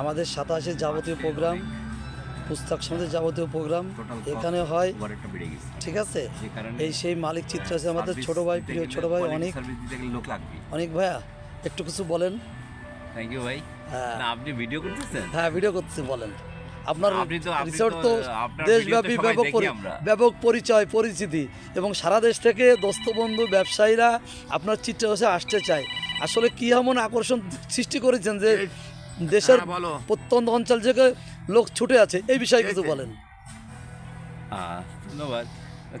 আমাদের সাতাশে যাবতীয় প্রোগ্রাম পুস্তক সমাজের যাবতীয় প্রোগ্রাম এখানে হয়। ঠিক আছে? এই সেই মালিক চিত্র আছে আমাদের ছোট ভাই প্রিয় ছোট ভাই অনেক অনেক ভাইয়া একটু কিছু বলেন। থ্যাংক ইউ ভাই। হ্যাঁ। আপনি ভিডিও করতেছেন? হ্যাঁ ভিডিও করতেছি বলেন। আপনার রিসোর্ট তো, দেশব্যাপী ব্যাপক ব্যাপক পরিচয় পরিচিতি এবং সারা দেশ থেকে দোস্ত বন্ধু ব্যবসায়ীরা আপনার চিত্রহাসে আসতে চায়। আসলে কি এমন আকর্ষণ সৃষ্টি করেছেন যে দেশের হ্যাঁ, প্রত্যন্ত অঞ্চল থেকে লোক ছুটে আছে এই বিষয়ে কিছু বলেন। আহ, ধন্যবাদ।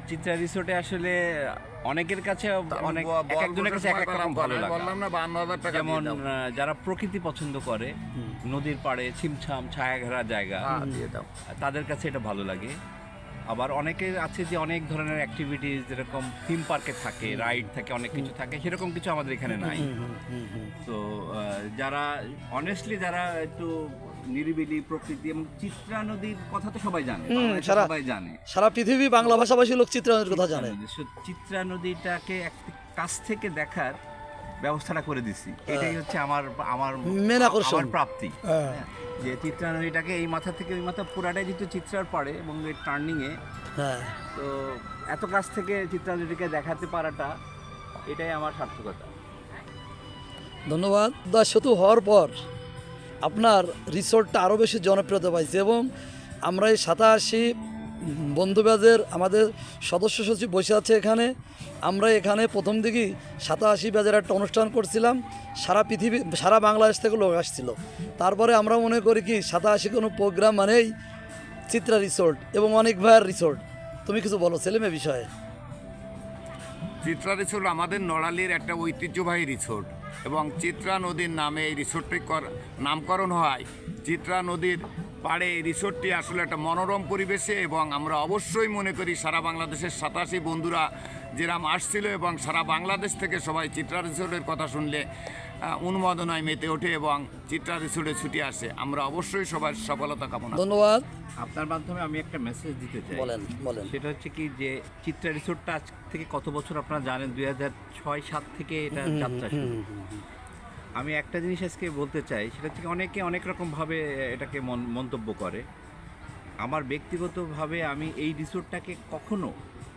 চিত্রা রিসোর্টে আসলে অনেকের কাছে অনেক একজনের কাছে এক এক রকম ভালো লাগে। বললাম না বান্ন হাজার টাকা যেমন যারা প্রকৃতি পছন্দ করে নদীর পাড়ে ছিমছাম ছায়াঘেরা জায়গা হ্যাঁ, তাদের কাছে এটা ভালো লাগে। আবার অনেকে আছে যে অনেক ধরনের অ্যাক্টিভিটিস যেরকম থিম পার্কে থাকে রাইড থাকে অনেক কিছু থাকে সেরকম কিছু আমাদের এখানে নাই। তো যারা অনেস্টলি যারা একটু নিরিবিলি প্রকৃতি এবং চিত্রা নদীর কথা তো সবাই জানে সবাই জানে। সারা পৃথিবী বাংলা ভাষাভাষী লোক চিত্রায়নের কথা জানে। চিত্রা চিত্রা নদীটাকে এক কাছ থেকে দেখার ব্যবস্থাটা করে দিছি। এটাই হচ্ছে আমার আমার মেন আকর্ষণ। আমার প্রাপ্তি। হ্যাঁ। যে চিত্রা নদীটাকে এই মাথা থেকে ওই মাথা পুরাটাই যেহেতু চিত্রার পাড়ে এবং এই টার্নিং এ হ্যাঁ। তো এত কাছ থেকে চিত্রা নদীকে দেখাতে পারাটা এটাই আমার সার্থকতা। ধন্যবাদ। দা সেতু হওয়ার পর আপনার রিসোর্টটা আরও বেশি জনপ্রিয়তা পাইছে এবং আমরা এই সাতাশি বন্ধু ব্যাজের আমাদের সদস্য সচিব বসে আছে এখানে। আমরা এখানে প্রথম দিকেই সাতাশি ব্যাজের একটা অনুষ্ঠান করছিলাম। সারা পৃথিবী, সারা বাংলাদেশ থেকে লোক আসছিল। তারপরে আমরা মনে করি কি, সাতাশি কোনো প্রোগ্রাম মানেই চিত্রা রিসোর্ট এবং অনেক ভাইয়ের রিসোর্ট। তুমি কিছু বলো ছেলেমে বিষয়ে। চিত্রা রিসোর্ট আমাদের নড়ালির একটা ঐতিহ্যবাহী রিসোর্ট এবং চিত্রা নদীর নামে এই রিসোর্টটি কর- নামকরণ হয়। চিত্রা নদীর পাড়ে এই রিসোর্টটি আসলে একটা মনোরম পরিবেশে এবং আমরা অবশ্যই মনে করি সারা বাংলাদেশের সাতাশি বন্ধুরা যেরাম আসছিল এবং সারা বাংলাদেশ থেকে সবাই চিত্রা রিসোর্টের কথা শুনলে উন্মাদনায় মেতে ওঠে এবং চিত্রা রিসোর্টে ছুটি আসে। আমরা অবশ্যই সবার সফলতা কামনা ধন্যবাদ। আপনার মাধ্যমে আমি একটা মেসেজ দিতে চাই। বলেন বলেন। সেটা হচ্ছে কি যে চিত্রা রিসোর্টটা আজ থেকে কত বছর আপনারা জানেন? দুই হাজার ছয় সাত থেকে এটা যাত্রা শুরু। আমি একটা জিনিস আজকে বলতে চাই সেটা থেকে অনেকে অনেক রকমভাবে এটাকে মন- মন্তব্য করে। আমার ব্যক্তিগতভাবে আমি এই রিসোর্টটাকে কখনো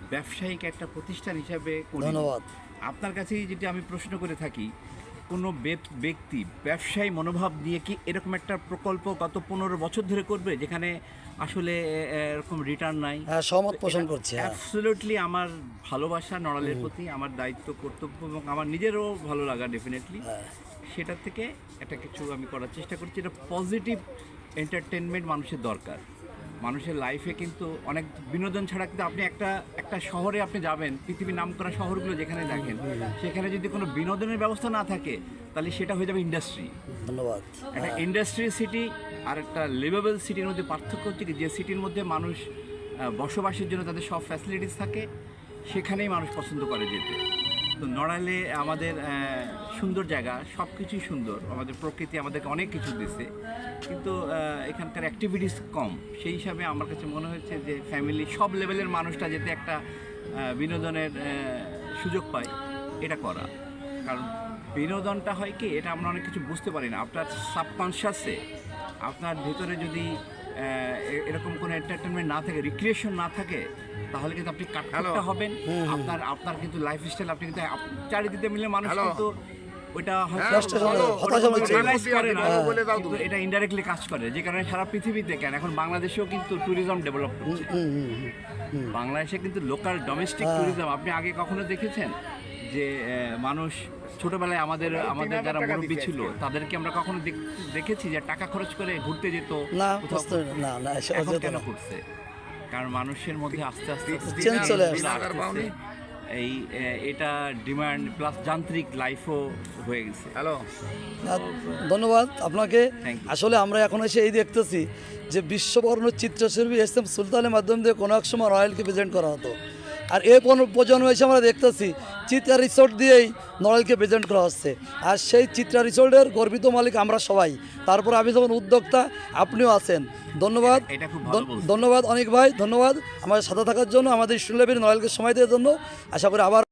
ব্যবসায়িক একটা প্রতিষ্ঠান হিসাবে ধন্যবাদ। আপনার কাছেই যেটি আমি প্রশ্ন করে থাকি কোনো ব্যক- ব্যক্তি ব্যবসায়ী মনোভাব নিয়ে কি এরকম একটা প্রকল্প গত পনেরো বছর ধরে করবে যেখানে আসলে এরকম রিটার্ন নাই? হ্যাঁ সহমত পোষণ করছে অ্যাবসলিউটলি আমার ভালোবাসা নড়ালের প্রতি আমার দায়িত্ব কর্তব্য এবং আমার নিজেরও ভালো লাগা ডেফিনেটলি হ্যাঁ। সেটার থেকে একটা কিছু আমি করার চেষ্টা করছি এটা পজিটিভ এন্টারটেনমেন্ট মানুষের দরকার। মানুষের লাইফে কিন্তু অনেক বিনোদন ছাড়া কিন্তু আপনি একটা একটা শহরে আপনি যাবেন পৃথিবীর নাম করা শহরগুলো যেখানে দেখেন সেখানে যদি কোনো বিনোদনের ব্যবস্থা না থাকে তাহলে সেটা হয়ে যাবে ইন্ডাস্ট্রি ধন্যবাদ। একটা ইন্ডাস্ট্রি সিটি আর একটা লিভেবল সিটির মধ্যে পার্থক্য হচ্ছে কি যে সিটির মধ্যে মানুষ বসবাসের জন্য তাদের সব ফ্যাসিলিটিস থাকে সেখানেই মানুষ পছন্দ করে যেতে। তো নড়াইলে আমাদের সুন্দর জায়গা সব কিছুই সুন্দর আমাদের প্রকৃতি আমাদেরকে অনেক কিছু দিছে। কিন্তু এখানকার অ্যাক্টিভিটিস কম। সেই হিসাবে আমার কাছে মনে হয়েছে যে ফ্যামিলি সব লেভেলের মানুষটা যাতে একটা বিনোদনের সুযোগ পায় এটা করা। কারণ বিনোদনটা হয় কি এটা আমরা অনেক কিছু বুঝতে পারি না। আপনার সাবকনশিয়াসে আপনার ভেতরে যদি এরকম কোনো এন্টারটেনমেন্ট না থাকে রিক্রিয়েশন না থাকে তাহলে কিন্তু আপনি কাটতে হবেন। আপনার আপনার কিন্তু লাইফস্টাইল আপনি কিন্তু চারিদিকে মিলে মানুষ কিন্তু ওইটা হ্যাঁ। এটা ইনডাইরেক্টলি কাজ করে যে কারণে সারা পৃথিবীতে কেন এখন বাংলাদেশেও কিন্তু ট্যুরিজম ডেভেলপ করছে। বাংলাদেশে কিন্তু লোকাল ডোমেস্টিক। ট্যুরিজম আপনি আগে কখনো দেখেছেন যে মানুষ ছোটবেলায় আমাদের আমাদের যারা মুরব্বী ছিল তাদেরকে আমরা কখনো দেখ- দেখেছি যে টাকা খরচ করে ঘুরতে যেত না কেন। করছে কারণ মানুষের মধ্যে আস্তে আস্তে চলে আসছে। এই এটা ডিমান্ড প্লাস যান্ত্রিক লাইফও হয়ে গেছে। হ্যালো ধন্যবাদ আপনাকে। আসলে আমরা এখন এসে এই দেখতেছি যে বিশ্ববর্ণ চিত্রশিল্পী এস এম সুলতানের মাধ্যম দিয়ে কোনো এক সময় রয়্যালকে প্রেজেন্ট করা হতো। আর এই প্রজন্ম এসে আমরা দেখতেছি চিত্রা রিসোর্ট দিয়েই নড়াইলকে প্রেজেন্ট করা হচ্ছে। আর সেই চিত্রা রিসোর্টের গর্বিত মালিক আমরা সবাই। তারপর আমি যখন উদ্যোক্তা আপনিও আছেন। ধন্যবাদ। ধন্যবাদ অনেক ভাই ধন্যবাদ। আমাদের সাথে থাকার জন্য আমাদের স্টুডেন্ট নড়াইলকে সময় দেওয়ার জন্য। আশা করি আবার